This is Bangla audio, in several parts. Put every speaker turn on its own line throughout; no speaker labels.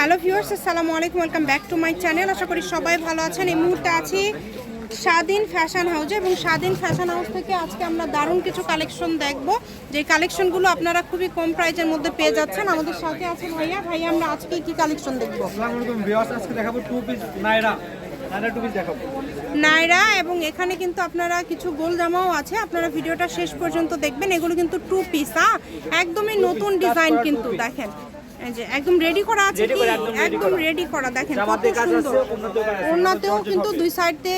হ্যালো ভিউয়ার্স আসসালামু আলাইকুম welcome back to my channel. আশা করি সবাই ভালো আছেন। এই মুহূর্তে আছি স্বাধীন ফ্যাশন হাউসে এবং স্বাধীন ফ্যাশন হাউস থেকে আজকে আমরা দারুণ কিছু কালেকশন দেখব। যে কালেকশনগুলো আপনারা খুবই কম প্রাইজের মধ্যে পেয়ে যাচ্ছেন। আমাদের সাথে আছে ভাইয়া। ভাইয়া আমরা আজকে কি কালেকশন দেখব?
আসসালামু আলাইকুম ভিউয়ার্স আজকে দেখাবো টু পিস নাইরা। নাইরা টু পিস দেখাবো।
নাইরা এবং এখানে কিন্তু আপনারা কিছু গোল জামাও আছে। আপনারা ভিডিওটা শেষ পর্যন্ত দেখবেন। এগুলো কিন্তু টু পিস হ্যাঁ? একদমই নতুন ডিজাইন কিন্তু দেখেন। এই যে একদম রেডি করা আছে কি?
একদম।
রেডি করা। দেখেন কত সুন্দর। কিন্তু দুই সাইডে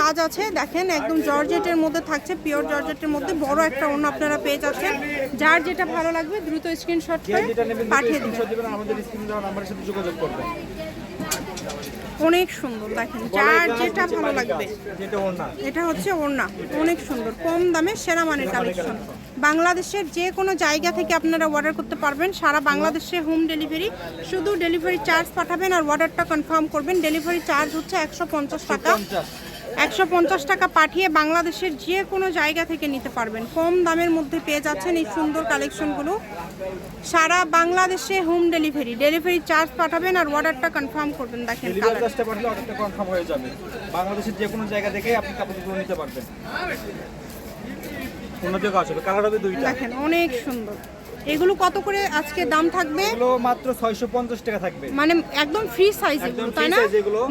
কাজ আছে। দেখেন একদম জর্জেটের মধ্যে থাকছে পিওর জর্জেটের মধ্যে। বড় একটা আপনারা পেয়ে যাচ্ছেন। যার যেটা ভালো লাগবে দ্রুত স্ক্রিনশট করে পাঠিয়ে দিন
দিবেন আমাদের স্ক্রিন দেওয়া নাম্বারের সাথে যোগাযোগ করবেন।
অনেক সুন্দর দেখেন যার যেটা ভালো লাগবে। এটা হচ্ছে ওড়না অনেক সুন্দর কম দামে সেরা মানের কালেকশন বাংলাদেশের যে কোনো জায়গা থেকে আপনারা অর্ডার করতে পারবেন। সারা বাংলাদেশে হোম ডেলিভারি শুধু ডেলিভারি চার্জ পাঠাবেন আর অর্ডারটা কনফার্ম করবেন। ডেলিভারি চার্জ হচ্ছে একশো পঞ্চাশ টাকা। একশো পঞ্চাশ। টাকা পাঠিয়ে বাংলাদেশের যে কোনো জায়গা থেকে নিতে পারবেন। কম দামের মধ্যে পেয়ে যাচ্ছেন এই সুন্দর কালেকশনগুলো সারা বাংলাদেশে হোম ডেলিভারি ডেলিভারি চার্জ পাঠাবেন আর অর্ডারটা কনফার্ম করবেন। দেখেন
বাংলাদেশের যে কোনো জায়গা থেকে আপনি কাপড়গুলো নিতে পারবেন। ওড়নাতেও কাজ হবে কালার হবে দুইটা।
দেখেন অনেক সুন্দর। এগুলো কত করে আজকে দাম থাকবে?
এগুলো মাত্র 650 টাকা থাকবে।
মানে একদম ফ্রি সাইজ এগুলো তাই না?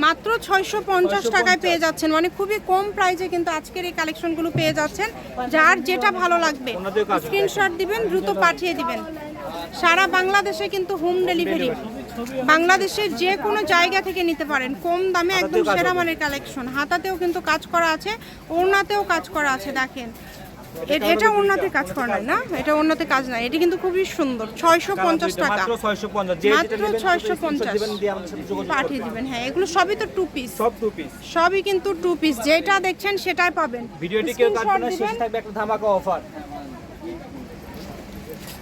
মাত্র ছয়শো পঞ্চাশ
650
টাকায় পেয়ে যাচ্ছেন। মানে খুবই কম প্রাইজে কিন্তু আজকের এই কালেকশনগুলো পেয়ে যাচ্ছেন। যার যেটা ভালো লাগবে। স্ক্রিনশট দিবেন দ্রুত পাঠিয়ে দিবেন। সারা বাংলাদেশে কিন্তু হোম ডেলিভারি বাংলাদেশের যে কোনো জায়গা থেকে নিতে পারেন। কম দামে একদম সেরা মানের কালেকশন হাতাতেও কিন্তু কাজ করা আছে ওড়নাতেও কাজ করা আছে দেখেন। এটা ওড়নাতে কাজ করা না এটা ওড়নাতে কাজ নাই এটা কিন্তু খুবই সুন্দর। ছয়শো পঞ্চাশ টাকা।
মাত্র 650 যে যেটা
মাত্র ছয়শো পঞ্চাশ। পাঠিয়ে দিবেন হ্যাঁ। এগুলো সবই তো টু পিস
সব টু পিস
সবই কিন্তু টু পিস যেটা দেখছেন সেটাই পাবেন।
ভিডিওটি কেউ কাটবে না। শেষে থাকবে একটা ধামাকা অফার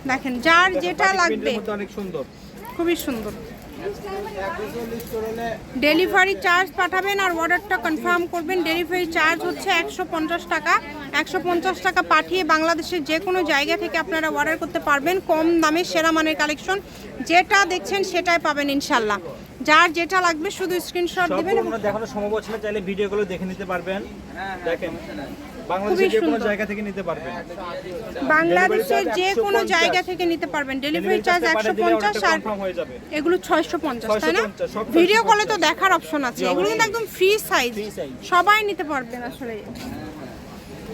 দেখেন যার যেটা লাগবে।
অনেক সুন্দর।
খুবই সুন্দর। ডেলিভারি চার্জ পাঠাবেন আর অর্ডারটা কনফার্ম করবেন। ডেলিভারি চার্জ হচ্ছে একশো পঞ্চাশ টাকা। একশো পঞ্চাশ টাকা পাঠিয়ে বাংলাদেশের যে কোনো জায়গা থেকে আপনারা অর্ডার করতে পারবেন। কম দামে সেরা মানের কালেকশন। যেটা দেখছেন সেটাই পাবেন ইনশাল্লাহ। যার যেটা লাগবে শুধু স্ক্রিনশট দিবেন
দেখানো সম্ভব হচ্ছে না। চাইলে ভিডিওগুলো দেখে নিতে পারবেন। দেখেন। বাংলাদেশের যে কোনো জায়গা থেকে নিতে পারবেন।
বাংলাদেশের যে কোনো জায়গা থেকে নিতে পারবেন। ডেলিভারি চার্জ
চার্জটা
একশো
পাঠিয়ে দিলে
পঞ্চাশ
অর্ডারটা
আর
কনফার্ম যাবে।
এগুলো ছয়শো পঞ্চাশ তাই না? ভিডিও কলে তো দেখার অপশন আছে। এগুলো কিন্তু একদম ফ্রি সাইজ সবাই নিতে পারবেন আসলে।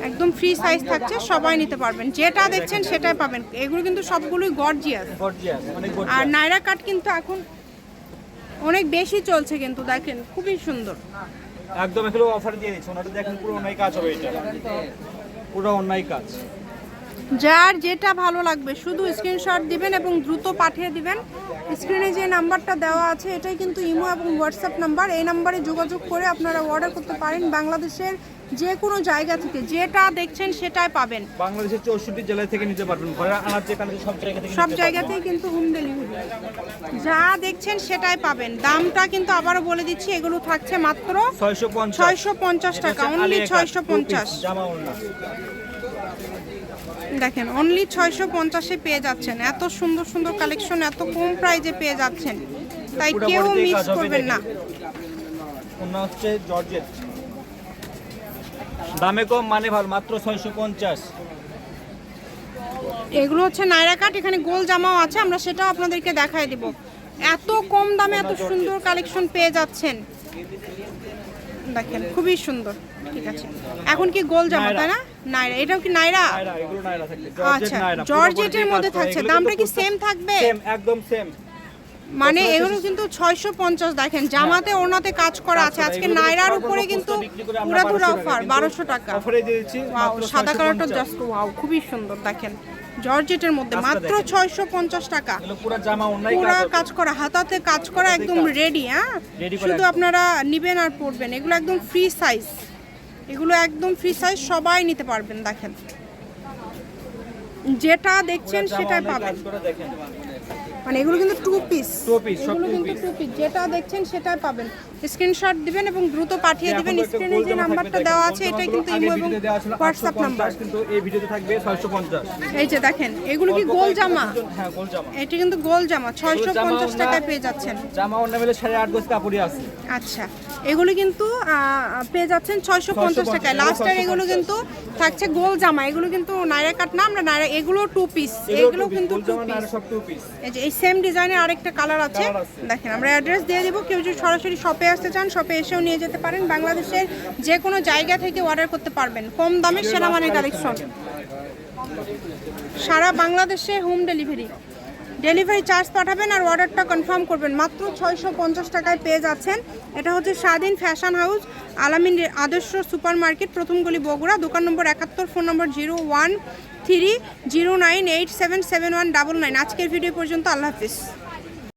একদম ফ্রি সাইজ থাকছে সবাই নিতে পারবেন। যেটা দেখছেন সেটাই পাবেন। এগুলো কিন্তু সবগুলোই গর্জিয়াস আর নাইরা কাট কিন্তু এখন অনেক বেশি চলছে কিন্তু দেখেন খুবই সুন্দর।
একদম এগুলো অফার দিয়ে দিচ্ছে। ওনাটা দেখেন পুরো অন্যায় কাজ হবে এটা। পুরো অন্যায় কাজ।
যার যেটা ভালো লাগবে, শুধু স্ক্রিনশট দিবেন এবং দ্রুত পাঠিয়ে দিবেন। স্ক্রিনে যে নাম্বারটা দেওয়া আছে, এটাই কিন্তু ইমো এবং হোয়াটসঅ্যাপ নাম্বার। এই নাম্বারে যোগাযোগ করে আপনারা অর্ডার করতে পারেন বাংলাদেশের যে কোনো জায়গা থেকে যেটা দেখছেন সেটাই পাবেন।
বাংলাদেশের চৌষট্টি জেলা থেকে নিতে পারবেন। ঘরে আনার যে কানে সব জায়গা থেকে
সব জায়গাতেই কিন্তু হোম ডেলিভারি। যা দেখছেন সেটাই পাবেন। দামটা কিন্তু আবারও বলে দিচ্ছি এগুলো থাকছে মাত্র
ছয়শো পঞ্চাশ।
টাকা অনলি ছয়শো পঞ্চাশ। দেখেন অনলি ছয়শো পঞ্চাশে পেয়ে যাচ্ছেন। এত সুন্দর সুন্দর কালেকশন এত কম প্রাইজে পেয়ে যাচ্ছেন। তাই কেউ মিস করবেন না।
হচ্ছে জর্জেট দামে কম মানে ভালো মাত্র ছয়শো পঞ্চাশ।
এগুলো হচ্ছে নাইরা কাট এখানে গোল জামাও আছে আমরা সেটাও আপনাদেরকে দেখাই দিব। এত কম দামে এত সুন্দর কালেকশন পেয়ে যাচ্ছেন। দেখেন খুবই সুন্দর। ঠিক আছে। এখন কি গোল জামা তাই না? নাইরা এটাও কি নাইরা?
নাইরা এগুলো নাইরা থাকবে
আচ্ছা জর্জেটের মধ্যে থাকছে। দামটা কি সেম থাকবে?
একদম সেম
মানে এগুলো কিন্তু ছয়শো পঞ্চাশ দেখেন জামাতে ওনাতে কাজ করা আছে। আজকে নাইরার উপরে কিন্তু পুরো
1200
অফার বারোশো টাকা ওয়াও সাদা কালারটা জাস্ট ওয়াও খুবই সুন্দর দেখেন। জর্জেটের মধ্যে মাত্র ছয়শো পঞ্চাশ টাকা।
পুরো কাজ
করা হাতাতে কাজ করা একদম রেডি হ্যাঁ? শুধু আপনারা নিবেন আর পরবেন। এগুলো একদম ফ্রি সাইজ এগুলো একদম ফ্রি সাইজ সবাই নিতে পারবেন দেখেন। যেটা দেখছেন সেটাই পাবেন। মানে এগুলো কিন্তু টু পিস
Two piece, সব
কিন্তু টু পিস যেটা দেখছেন সেটাই পাবেন। স্ক্রিনশট দিবেন এবং দ্রুত পাঠিয়ে দিবেন।
তো একটা
স্ক্রিনে যে নাম্বারটা দেওয়া আছে এটাই কিন্তু ইমো এবং হোয়াটসঅ্যাপ নাম্বার
কিন্তু এই ভিডিওতে থাকবে ছয়শো পঞ্চাশ।
এই যে দেখেন এগুলো কি গোল জামা?
হ্যাঁ গোল জামা।
এটা কিন্তু গোল জামা ছয়শো
জামা
পঞ্চাশ
ওনা-
টাকায় পেয়ে যাচ্ছেন।
জামা অন্য মিলে সাড়ে আট গজ কাপড়ই আছে।
আচ্ছা এগুলো কিন্তু পেয়ে যাচ্ছেন ছয়শো পঞ্চাশ
650
টাকায়। লাস্টের এগুলো কিন্তু থাকছে গোল জামা। এগুলো কিন্তু নাইরা কাট না আমরা নাইরা এগুলো টু পিস এগুলো কিন্তু টু পিস
টু পিস
এই যে সেম ডিজাইনের আরেকটা কালার
আছে।
দেখেন আমরা অ্যাড্রেস দিয়ে দিব কেউ যদি সরাসরি শপে আসতে চান শপে এসেও নিয়ে যেতে পারেন। বাংলাদেশের যে কোনো জায়গা থেকে অর্ডার করতে পারবেন। কম দামে সেরা মানের কালেকশন সারা বাংলাদেশে হোম ডেলিভারি ডেলিভারি চার্জ পাঠাবেন আর অর্ডারটা কনফার্ম করবেন। মাত্র ছয়শো পঞ্চাশ টাকায় পেয়ে যাচ্ছেন। এটা হচ্ছে স্বাধীন ফ্যাশন হাউস আলামিন আদর্শ সুপার মার্কেট প্রথম গলি বগুড়া দোকান নম্বর একাত্তর phone number zero one three zero nine eight seven seven one double nine আজকের ভিডিও পর্যন্ত আল্লাহ হাফিজ।